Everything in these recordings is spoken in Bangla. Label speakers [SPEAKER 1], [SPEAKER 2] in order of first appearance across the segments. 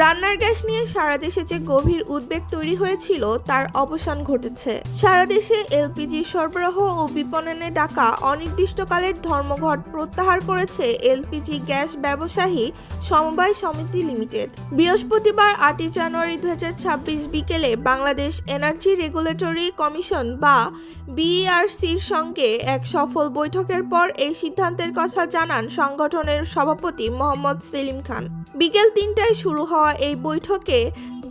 [SPEAKER 1] রান্নার গ্যাস নিয়ে সারা দেশে যে গভীর উদ্বেগ তৈরি হয়েছিল, তার অবসান ঘটেছে। সারা দেশে এলপিজি সরবরাহ ও বিপণনে ডাকা অনির্দিষ্টকালের ধর্মঘট প্রত্যাহার করেছে এলপিজি গ্যাস ব্যবসায়ী সমবায় সমিতি লিমিটেড। বৃহস্পতিবার আটই জানুয়ারি দু হাজার ছাব্বিশ বিকেলে বাংলাদেশ এনার্জি রেগুলেটরি কমিশন বা বিইআরসির সঙ্গে এক সফল বৈঠকের পর এই সিদ্ধান্তের কথা জানান সংগঠনের সভাপতি মোহাম্মদ সেলিম খান। বিকেল তিনটায় শুরু হওয়া এই বৈঠকে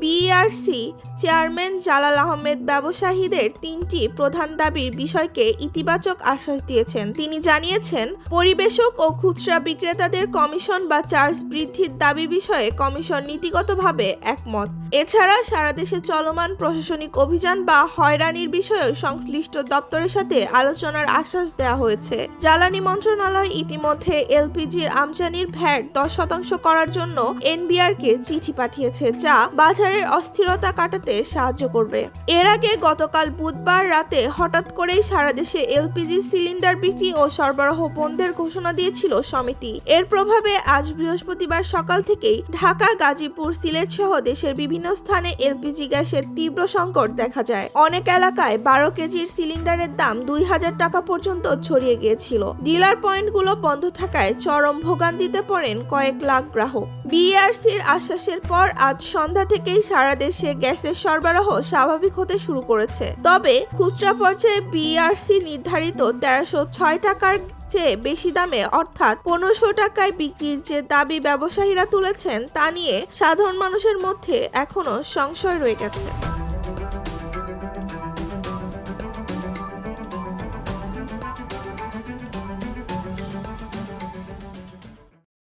[SPEAKER 1] বিইআরসি চেয়ারম্যান জালাল আহমেদ ব্যবসায়ীদের তিনটি প্রধান দাবির বিষয়কে ইতিবাচক আশ্বাস দিয়েছেন। তিনি জানিয়েছেন, পরিবেশক ও খুচরা বিক্রেতাদের কমিশন বা চার্জ বৃদ্ধির দাবি বিষয়ে কমিশন নীতিগতভাবে একমত। এছাড়া সারা দেশে চলমান প্রশাসনিক অভিযান বা হয়রানির বিষয়েও সংশ্লিষ্ট দপ্তরের সাথে আলোচনার আশ্বাস দেওয়া হয়েছে। জ্বালানি মন্ত্রণালয় ইতিমধ্যে এলপিজির আমদানির ভ্যাট দশ শতাংশ করার জন্য এনবিআরকে চিঠি পাঠিয়েছে, যা বাজারের অস্থিরতা কাটাতে সাহায্য করবে। এর আগে গতকাল বুধবার রাতে হঠাৎ করেই সারা দেশে এলপিজি সিলিন্ডার বিক্রি ও সরবরাহ বন্ধের ঘোষণা দিয়েছিল সমিতি। এর প্রভাবে আজ বৃহস্পতিবার সকাল থেকেই ঢাকা, গাজীপুর, সিলেট সহ দেশের বিভিন্ন স্থানে এলপিজি গ্যাসের তীব্র সংকট দেখা যায়। অনেক এলাকায় বারো কেজির সিলিন্ডারের দাম দুই হাজার টাকা পর্যন্ত ছড়িয়ে গিয়েছিল। ডিলার পয়েন্টগুলো বন্ধ থাকায় চরম ভোগান্তিতে পড়েন কয়েক লাখ গ্রাহক। বিআরসির আশ্বাসের পর আজ সন্ধ্যা থেকেই সারা দেশে গ্যাসের সরবরাহ স্বাভাবিক হতে শুরু করেছে। তবে খুচরা পর্যায়ে বিআরসি নির্ধারিত তেরোশো ছয় টাকার চেয়ে বেশি দামে, অর্থাৎ পনেরোশো টাকায় বিক্রির যে দাবি ব্যবসায়ীরা তুলেছেন তা নিয়ে সাধারণ মানুষের মধ্যে এখনও সংশয় রয়ে গেছে।